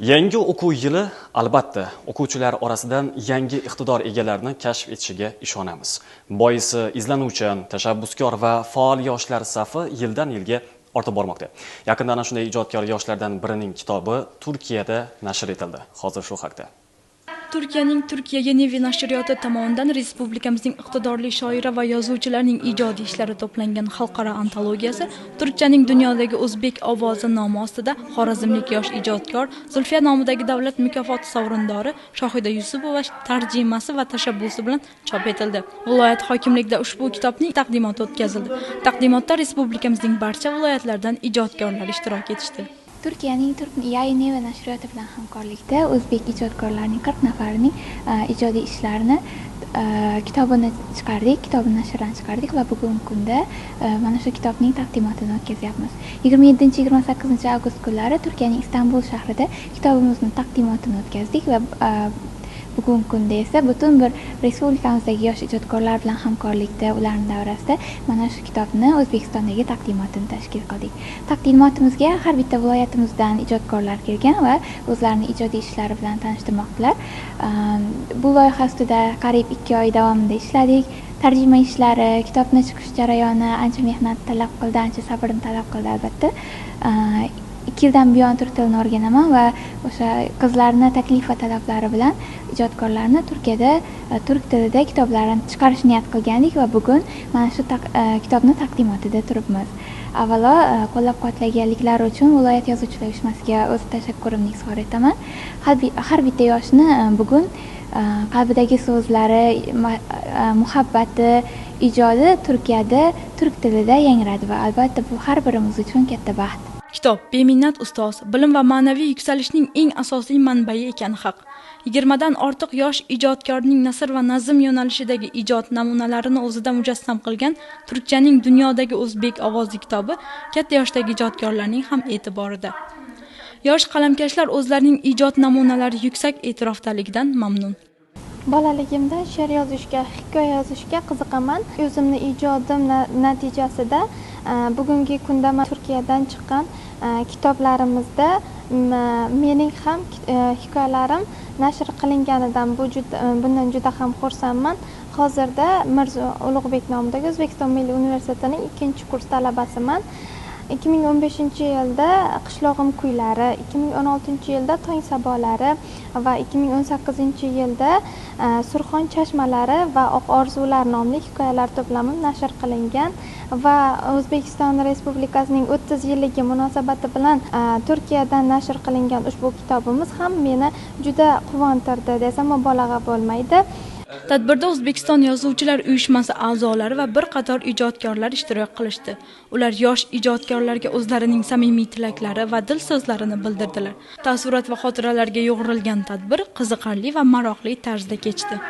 Yangi o'quv yili albatta o'quvchilar orasidan yangi iqtidor egalarini kashf etishiga ishonamiz. Boisi izlanuvchan, tashabbuskor va faol yoshlar safi yildan yilga ortib bormoqda. Yaqinda ana shunday ijodkor yoshlardan birining kitobi Turkiyada nashr etildi. Hozir shu haqda. Turkiyaning Turkiyaga Nevi nashriyoti tomonidan respublikamizning iqtidorli shoira va yozuvchilarining ijodiy ishlari to'plangan xalqaro antologiyasi Turkchaning dunyodagi o'zbek ovozi nomi ostida xorazmlik yosh ijodkor Zulfiya nomidagi davlat mukofoti sovrindori Shohida Yusupova tarjimasi va tashabbusi bilan chop etildi. Viloyat hokimligida ushbu kitobning taqdimoti o'tkazildi. Taqdimotda respublikamizning barcha viloyatlaridan ijodkorlar ishtirok etishdi. Turkiyaning yai neva nashriyoti bilan hamkorlikda o'zbek ijodkorlarining qirq nafarining e, ijodiy ishlarini e, kitobini chiqardik kitobni nashrdan chiqardik va bugungi kunda e, mana shu kitobning taqdimotini o'tkazyapmiz. Yigirma yettinchi yigirma sakkizinchi avgust kunlari turkiyaning istanbul shahrida kitobimizni taqdimotini o'tkazdik va bugungi kunda esa butun bir respublikamizdagi yosh ijodkorlar bilan hamkorlikda ularni davrasida mana shu kitobni o'zbekistondagi taqdimotini tashkil qildik. Taqdimotimizga har bitta viloyatimizdan ijodkorlar kelgan va o'zlarini ijodiy ishlari bilan tanishtirmoqdalar bu loyiha ustida qariyb ikki oy davomida ishladik. Tarjima ishlari kitobni chiqish jarayoni ancha mehnat talab qildi ancha sabrni talab qildi albatta. Ikki yildan buyon turk tilini o'rganaman va o'sha qizlarni taklif va talablari bilan ijodkorlarni turkiyada e, turk tilida kitoblarini chiqarish niyat qilgandik va bugun mana shu e, kitobni taqdimotida turibmiz. Avvalo e, qo'llab quvvatlaganliklari uchun viloyat yozuvchilar uyushmasiga o'z tashakkurimni izhor etaman. Har bitta yoshni bugun qalbidagi so'zlari muhabbati ijodi turkiyada turk tilida yangradi va albatta bu har birimiz uchun katta baxt. Kitob beminnat ustoz, bilim va ma'naviy yuksalishning eng asosiy manbai ekani haq. 20 dan ortiq yosh ijodkorning nasr va nazm yo'nalishidagi ijod namunalarini o'zida mujassam qilgan Turkchaning dunyodagi o'zbek ovozi kitobi katta yoshdagi ijodkorlarning ham e'tiborida. Yosh qalamkashlar o'zlarining ijod namunalari yuksak e'tirofdaligidan mamnun. bolaligimda she'r yozishga hikoya yozishga qiziqaman o'zimni ijodim natijasida bugungi kunda turkiyadan chiqqan e, kitoblarimizda mening ham e, hikoyalarim nashr qilinganidan bu juda e, bundan juda ham xursandman. Hozirda mirzo ulug'bek nomidagi o'zbekiston milliy universitetining ikkinchi kurs talabasiman. Ikki ming o'n beshinchi yilda qishlog'im kuylari ikki ming o'n oltinchi yilda tong sabolari va ikki ming o'n sakkizinchi yilda e, surxon chashmalari va oq orzular nomli hikoyalar to'plami nashr qilingan va o'zbekiston respublikasining o'ttiz yilligi munosabati bilan e, turkiyadan nashr qilingan ushbu kitobimiz ham meni juda quvontirdi desam mubolag'a bo'lmaydi. Tadbirda O'zbekiston Yozuvchilar uyushmasi a'zolari va bir qator ijodkorlar ishtirok qilishdi. Ular yosh ijodkorlarga o'zlarining samimiy tilaklari va dil so'zlarini bildirdilar. Taassurot va xotiralarga yo'g'rilgan tadbir qiziqarli va maroqli tarzda kechdi.